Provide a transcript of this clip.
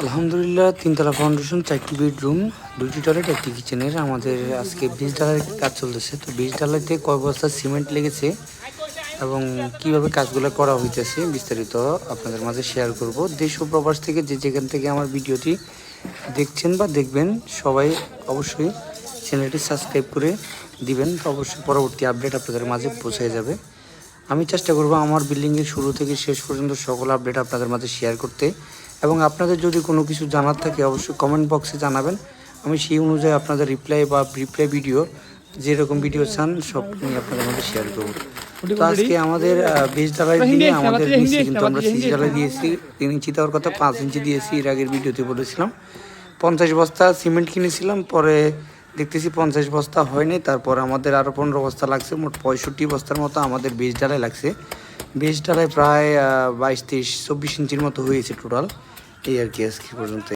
আলহামদুলিল্লাহ, তিনতলা ফাউন্ডেশন চারটি বেডরুম দুটি টয়লেট একটি কিচেনের আমাদের আজকে বীজ ডালার কাজ চলতেছে। তো বীজ ডালাইতে কয় বস্তা সিমেন্ট লেগেছে এবং কীভাবে কাজগুলো করা হইতেছে বিস্তারিত আপনাদের মাঝে শেয়ার করব। দেশ ও প্রবাস থেকে যে যেখান থেকে আমার ভিডিওটি দেখছেন বা দেখবেন, সবাই অবশ্যই চ্যানেলটি সাবস্ক্রাইব করে দিবেন। অবশ্যই পরবর্তী আপডেট আপনাদের মাঝে পৌঁছে যাবে। আমি চেষ্টা করব আমার বিল্ডিংয়ের শুরু থেকে শেষ পর্যন্ত সকল আপডেট আপনাদের মাঝে শেয়ার করতে। এবং আপনাদের যদি কোনো কিছু জানার থাকে অবশ্যই কমেন্ট বক্সে জানাবেন। আমি সেই অনুযায়ী আপনাদের রিপ্লাই বা রিপ্লাই ভিডিও যেরকম ভিডিও চান সব আমি আপনাদের মধ্যে শেয়ার করব। তো আজকে আমাদের বেশ ঢালাই দিয়ে আমাদের নিচে কিন্তু আমরা সিসি ঢালাই দিয়েছি তিন ইঞ্চি দেওয়ার কথা পাঁচ ইঞ্চি দিয়েছি এর আগের ভিডিওতে বলেছিলাম। পঞ্চাশ বস্তা সিমেন্ট কিনেছিলাম পরে দেখতেছি পঞ্চাশ বস্তা হয়নি তারপর আমাদের আরও পনেরো বস্তা লাগছে মোট পঁয়ষট্টি বস্তার মতো আমাদের বেশ ডালাই লাগছে। বেশ প্রায় বাইশ তেইশ চব্বিশ ইঞ্চির মতো হয়েছে টোটাল এই আর কি আজকে পর্যন্ত।